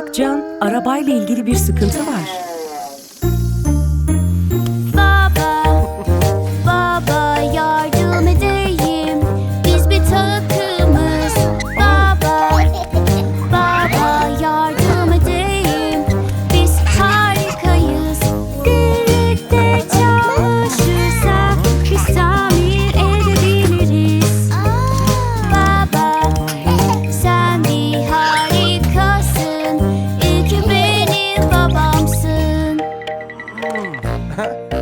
Bak Can, arabayla ilgili bir sıkıntı var. Ajá.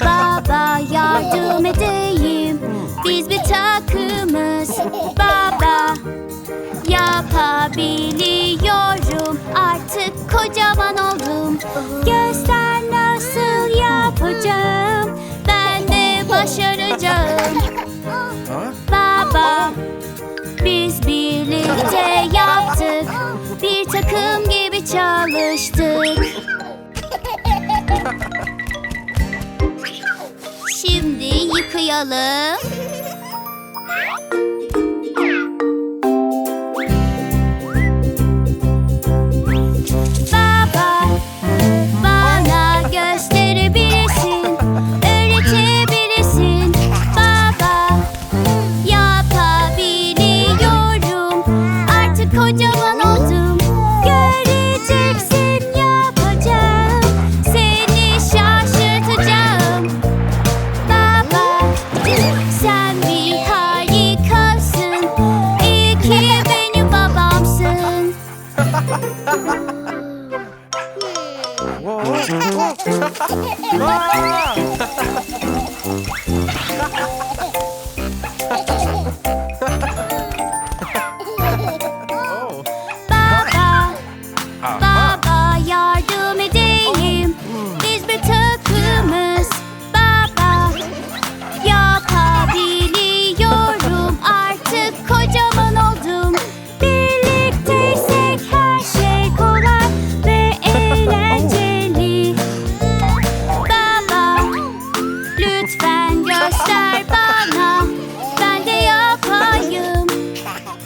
Baba, yardım edeyim. Biz bir takımız. Baba, yapabiliyorum. Artık kocaman oldum. Göster nasıl yapacağım. Ben de başaracağım. Baba, biz birlikte yaptık. Bir takım gibi çalıştık. yıkayalım. Baba, bana gösterebilirsin, öğretebilirsin. Baba, yapabiliyorum. Artık kocaman oldum. Baba,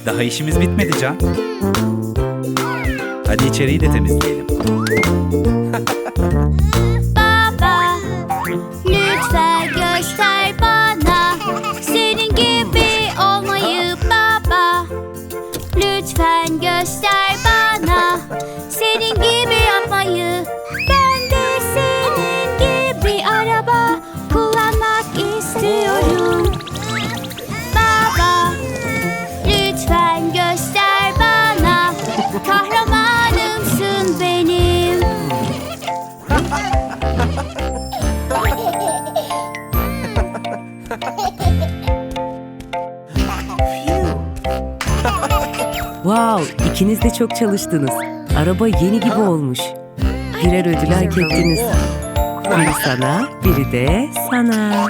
Daha işimiz bitmedi Can. Hadi içeriği de temizleyelim. İkiniz de çok çalıştınız. Araba yeni gibi olmuş. Birer ödül hak ettiniz. Biri sana, biri de sana.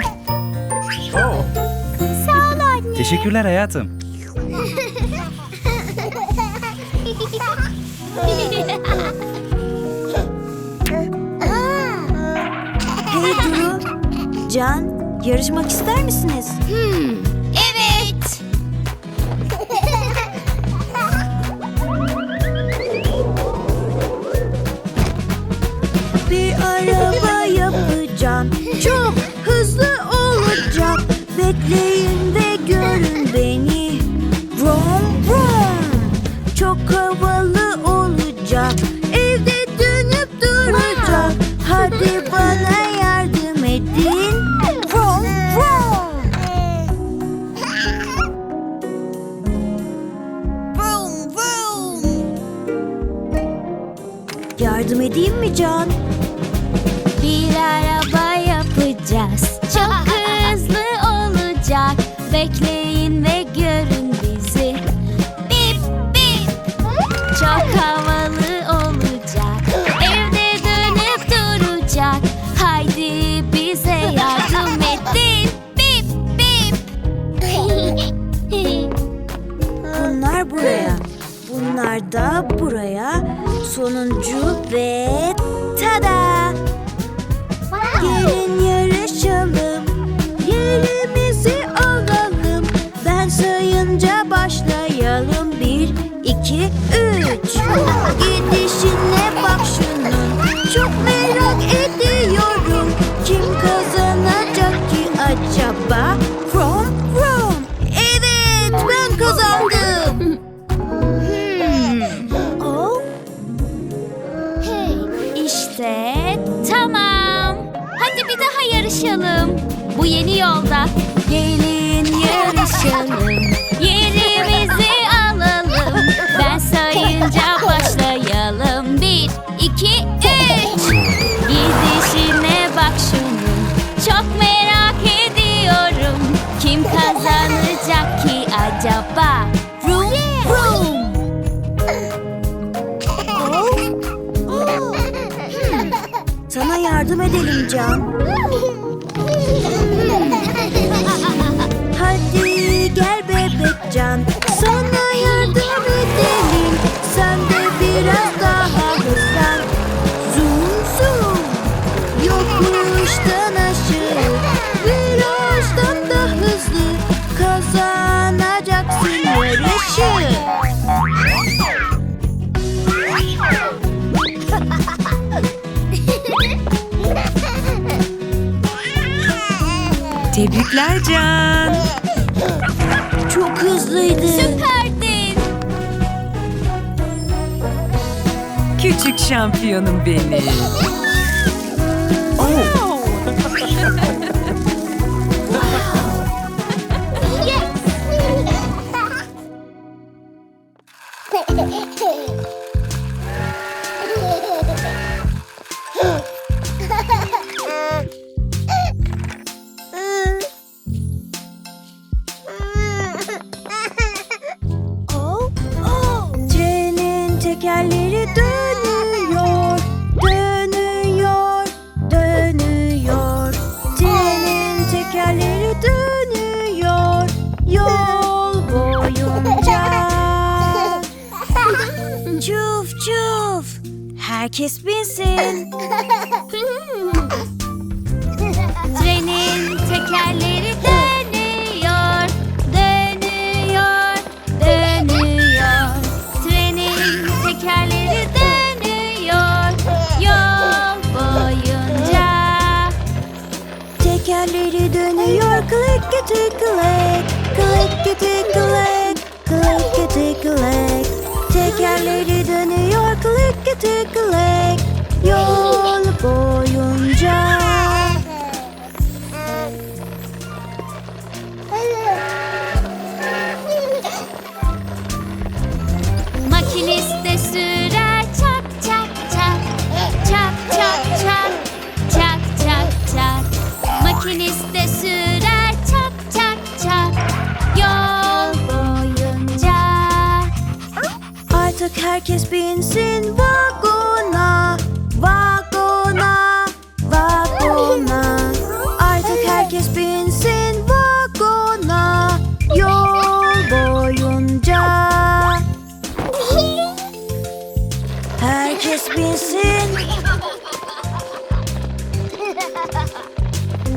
Teşekkürler hayatım. Hey Duru, Can, yarışmak ister misiniz? Evet. Bekleyin de görün beni. Brom brom Çok havalı olacak. Evde dönüp duracak. Hadi bana yardım edin. Brom brom Vroom vroom Yardım edeyim mi Can? Bir araba yapacağız bekleyin ve görün bizi. Bip bip. Çok havalı olacak. Evde dönüp duracak. Haydi bize yardım edin. Bip bip. Bunlar buraya. Bunlar da buraya. Sonuncu ve tada! iki, üç. Gidişine Tebrikler Can. Çok hızlıydı. Süperdin. Küçük şampiyonum benim.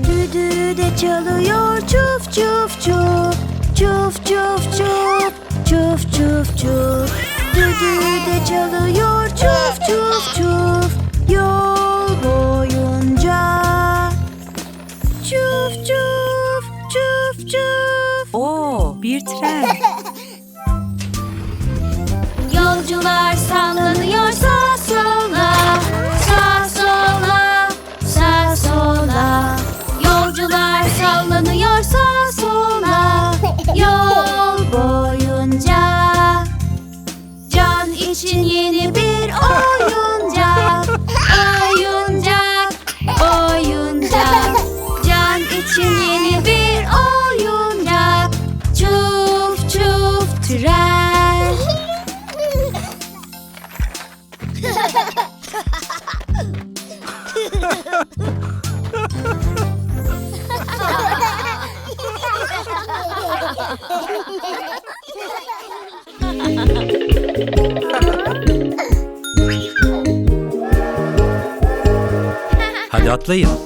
Düdüğü de çalıyor çuf çuf çuf. Çuf çuf çuf. Çuf çuf çuf. Düdüğü de çalıyor çuf çuf çuf. Yol boyunca. Çuf çuf çuf çuf. Oo bir tren. Yolcular sallanıyor. Şimdi yeni bir oyuncak Çuf çuf tren Hadi atlayın.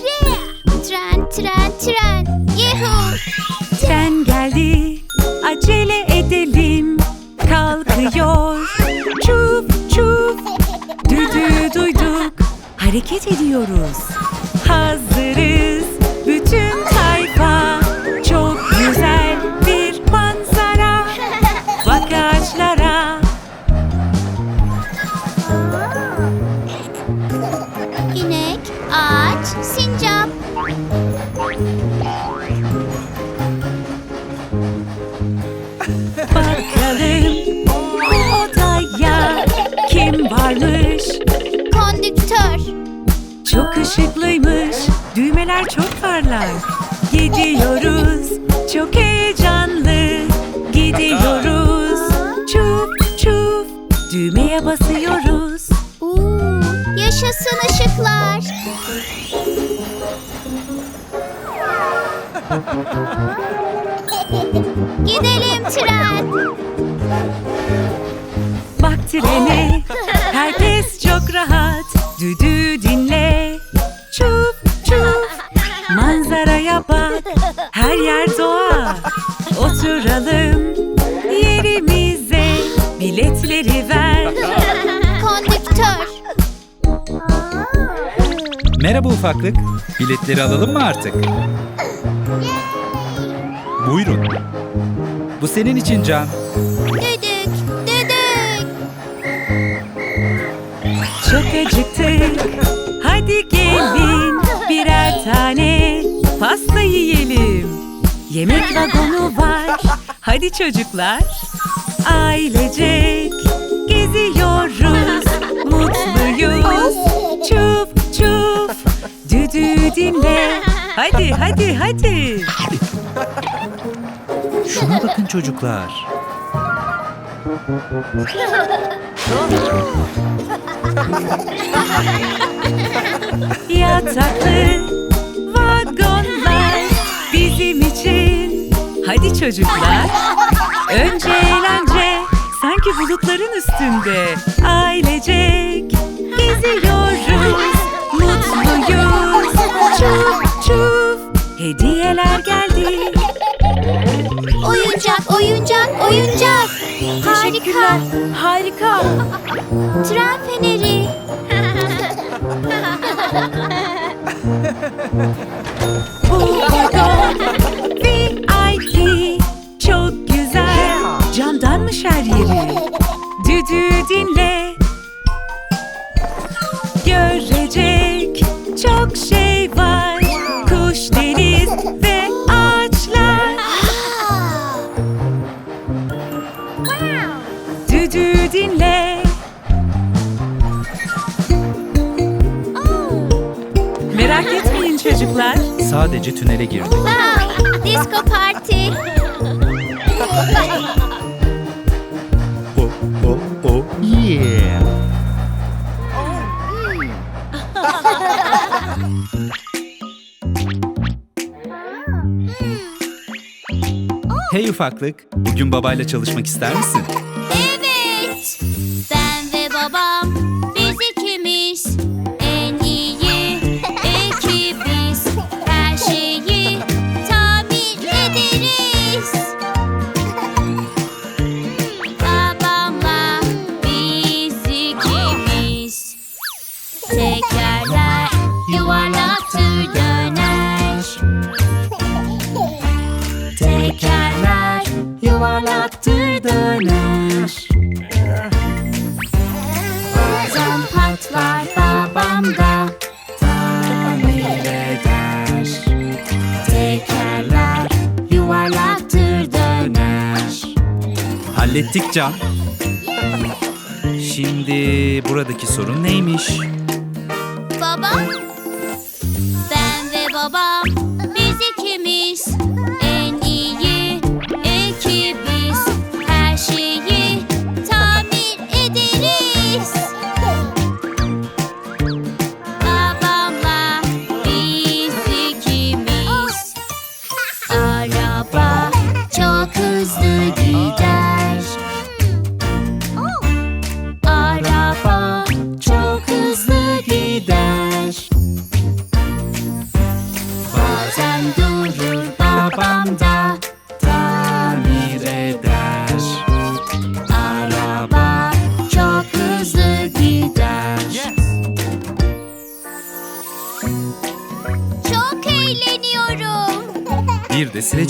Bakalım odaya kim varmış? Kondüktör. Çok ışıklıymış, düğmeler çok parlak. Gidiyoruz, çok heyecanlı. Gidiyoruz, Gidelim tren. Bak trene, herkes çok rahat. Düdüğü dinle, çuf çuf. Manzaraya bak, her yer doğa. Oturalım yerimize, biletleri ver. Kondüktör. Merhaba ufaklık. Biletleri alalım mı artık? Buyurun. Bu senin için Can. Düdük, düdük. Çok acıktık. Hadi gelin birer tane pasta yiyelim. Yemek vagonu var. Hadi çocuklar. Ailecek geziyoruz. Mutluyuz. Çuf çuf. Düdüğü dinle. Hadi hadi hadi. Şuna bakın çocuklar. Yataklı vagonlar bizim için. Hadi çocuklar. Önce eğlence sanki bulutların üstünde. Ailecek geziyoruz. Mutluyuz. Çuf çuf. Hediyeler geldi. Oyuncak, oyuncak, oyuncak. Harika. Harika. Tren feneri. Bu vagon VIP çok güzel. Camdanmış her yeri. Düdüğü dinle. Çocuklar. Sadece tünele girdik. Wow, disco parti. O, o, o, yeah. Hey ufaklık, bugün babayla çalışmak ister misin? Yuvarlaktır döner. Bazen patlar babam da tamir eder. Tekerler yuvarlaktır döner. Hallettik Can. Şimdi buradaki sorun neymiş?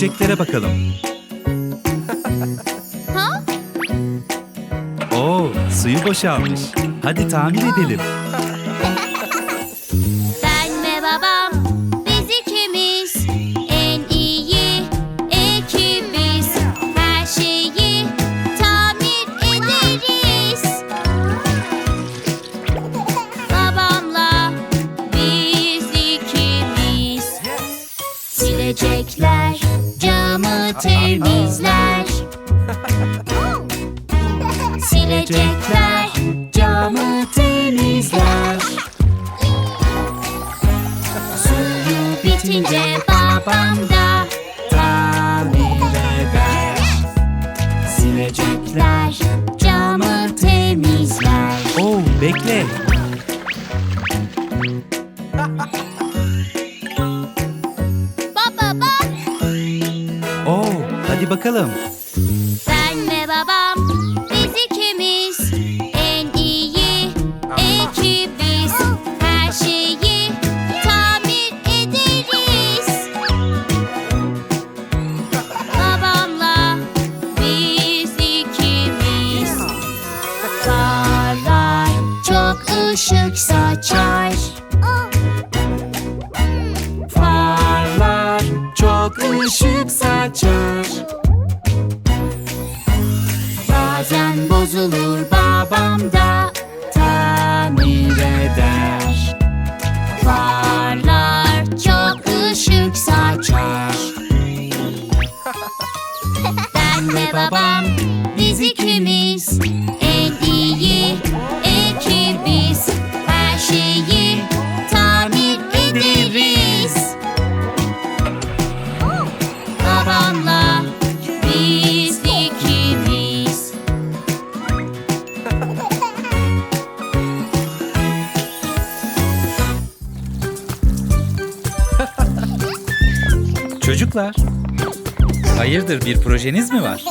Sileceklere bakalım. Ha? Oo, suyu boşalmış. Hadi tamir edelim. Işık saçar. Bazen bozulur babam da tamir eder. Farlar çok ışık saçar. Ben ve babam biz ikimiz hayırdır bir projeniz mi var?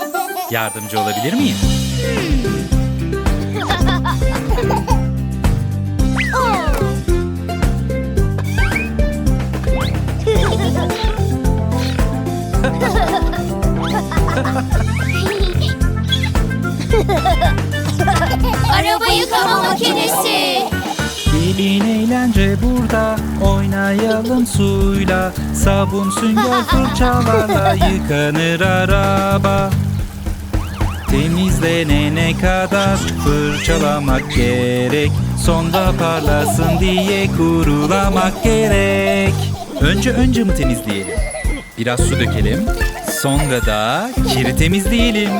Yardımcı olabilir miyim? Araba yıkama makinesi. Gelin eğlence burada Oynayalım suyla. Sabun sünger fırçalarla Yıkanır araba. Temizlenene kadar Fırçalamak gerek? Sonda parlasın diye Kurulamak gerek. Önce ön camı temizleyelim. Biraz su dökelim. Sonra da kiri temizleyelim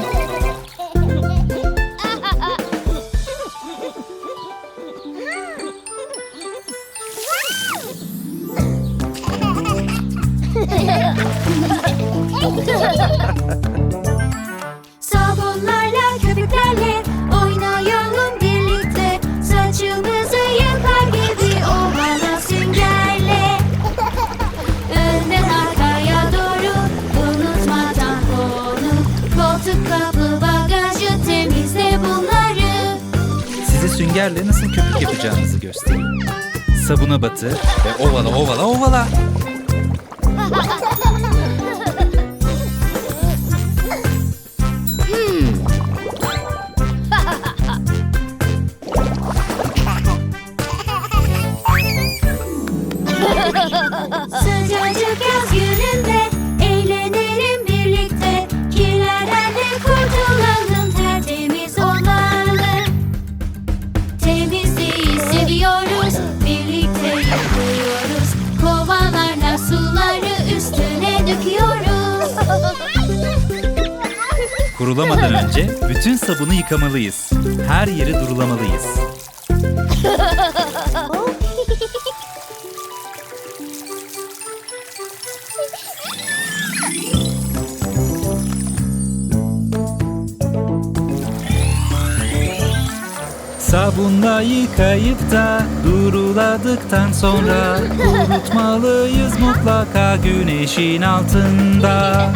Sabunlarla, köpüklerle oynayalım birlikte. Saçımızı yıkar gibi ovala süngerle. Önden arkaya doğru unutmadan konu. Koltuk kapı bagajı temizle bunları. Size süngerle nasıl köpük yapacağınızı göstereyim. Sabuna batır ve ovala ovala ovala. Kurulamadan önce bütün sabunu yıkamalıyız. Her yeri durulamalıyız. Sabunla yıkayıp da duruladıktan sonra Kurutmalıyız mutlaka güneşin altında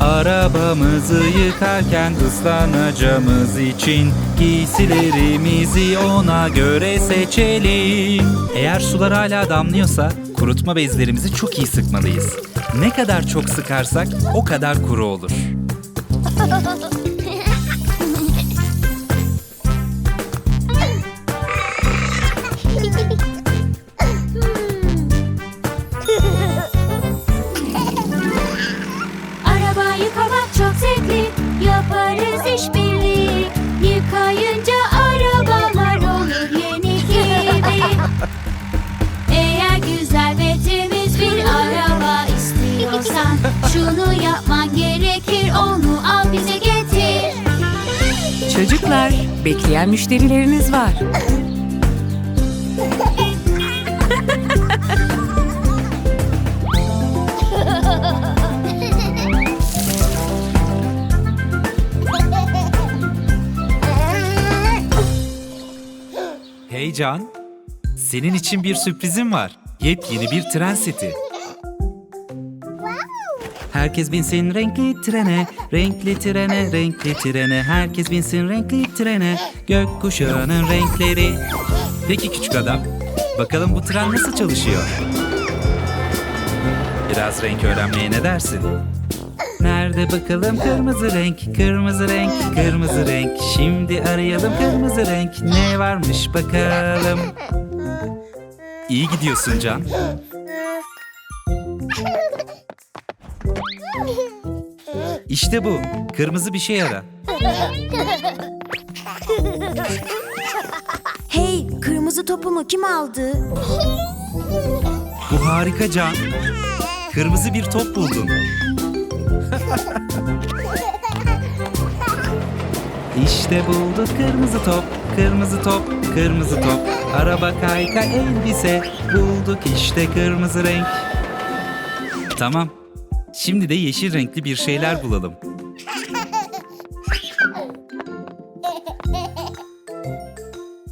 Arabamızı yıkarken ıslanacağımız için Giysilerimizi ona göre seçelim. Eğer sular hala damlıyorsa kurutma bezlerimizi çok iyi sıkmalıyız. Ne kadar çok sıkarsak o kadar kuru olur Çocuklar, bekleyen müşterileriniz var. Hey Can, senin için bir sürprizim var. Yepyeni bir tren seti. Herkes binsin renkli trene, renkli trene, renkli trene. Herkes binsin renkli trene, gökkuşağının renkleri. Peki küçük adam, bakalım bu tren nasıl çalışıyor? Biraz renk öğrenmeye ne dersin? Nerede bakalım kırmızı renk, kırmızı renk, kırmızı renk. Şimdi arayalım kırmızı renk. Ne varmış bakalım. İyi gidiyorsun Can. İşte bu. Kırmızı bir şey ara. Hey, kırmızı topumu kim aldı? Bu harika Can. Kırmızı bir top buldun. İşte bulduk kırmızı top, kırmızı top, kırmızı top. Araba kayka elbise, bulduk işte kırmızı renk. Tamam. Şimdi de yeşil renkli bir şeyler bulalım.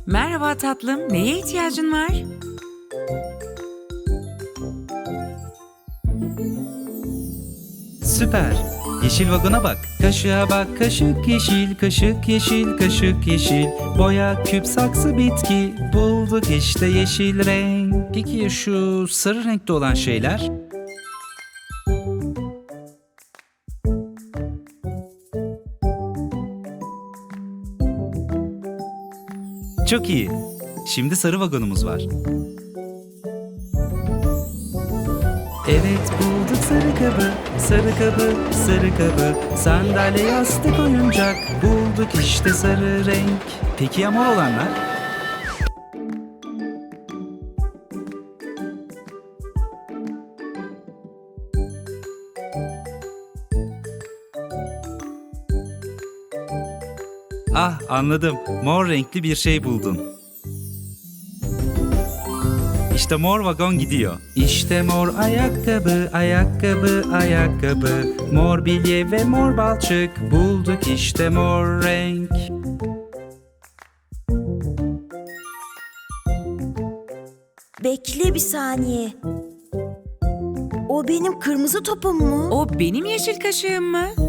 Merhaba tatlım, neye ihtiyacın var? Süper. Yeşil vagona bak. Kaşığa bak. Kaşık yeşil, kaşık yeşil, kaşık yeşil. Boya, küp, saksı, bitki. Bulduk işte yeşil renk. Peki şu sarı renkte olan şeyler? Çok iyi. Şimdi sarı vagonumuz var. Evet bulduk sarı kabı, sarı kabı, sarı kabı Sandalye yastık oyuncak bulduk işte sarı renk Peki ya olanlar? Anladım mor renkli bir şey buldun İşte mor vagon gidiyor. İşte mor ayakkabı, ayakkabı, ayakkabı. Mor bilye ve mor balçık. Bulduk işte mor renk. Bekle bir saniye. O benim kırmızı topum mu? O benim yeşil kaşığım mı?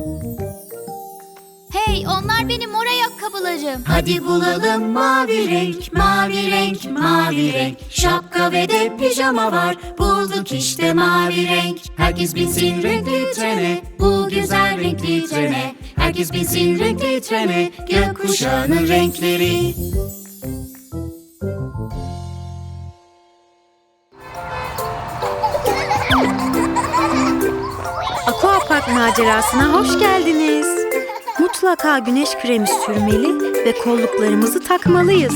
Hey onlar benim mor ayakkabılarım. Hadi bulalım mavi renk, mavi renk, mavi renk. Şapka ve de pijama var. Bulduk işte mavi renk. Herkes binsin renkli trene. Bu güzel renkli trene. Herkes binsin renkli trene. Gökkuşağının renkleri. Aquapark macerasına hoş geldiniz. Mutlaka güneş kremi sürmeli ve kolluklarımızı takmalıyız.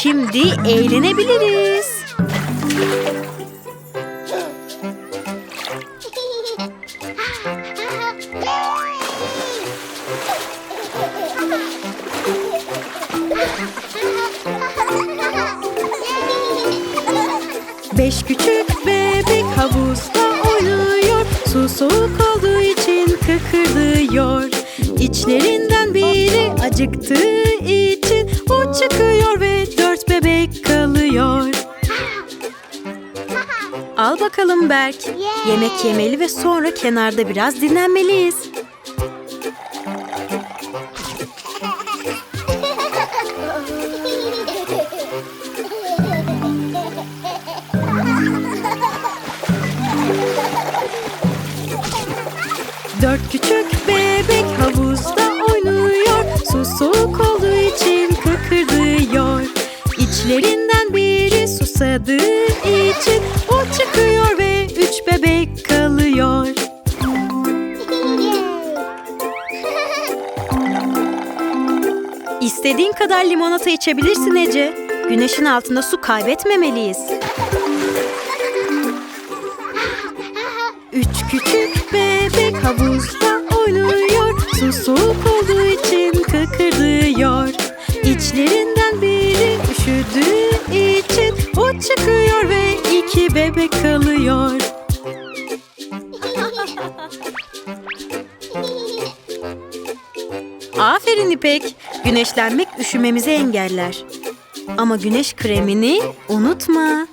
Şimdi eğlenebiliriz. Beş küçük İçlerinden biri acıktığı için O çıkıyor ve dört bebek kalıyor. Al bakalım Berk. Yemek yemeli ve sonra kenarda biraz dinlenmeliyiz İstediğin kadar limonata içebilirsin Ece. Güneşin altında su kaybetmemeliyiz. Üç küçük bebek havuzda oynuyor. Su soğuk Güneşlenmek üşümemizi engeller. Ama güneş kremini unutma.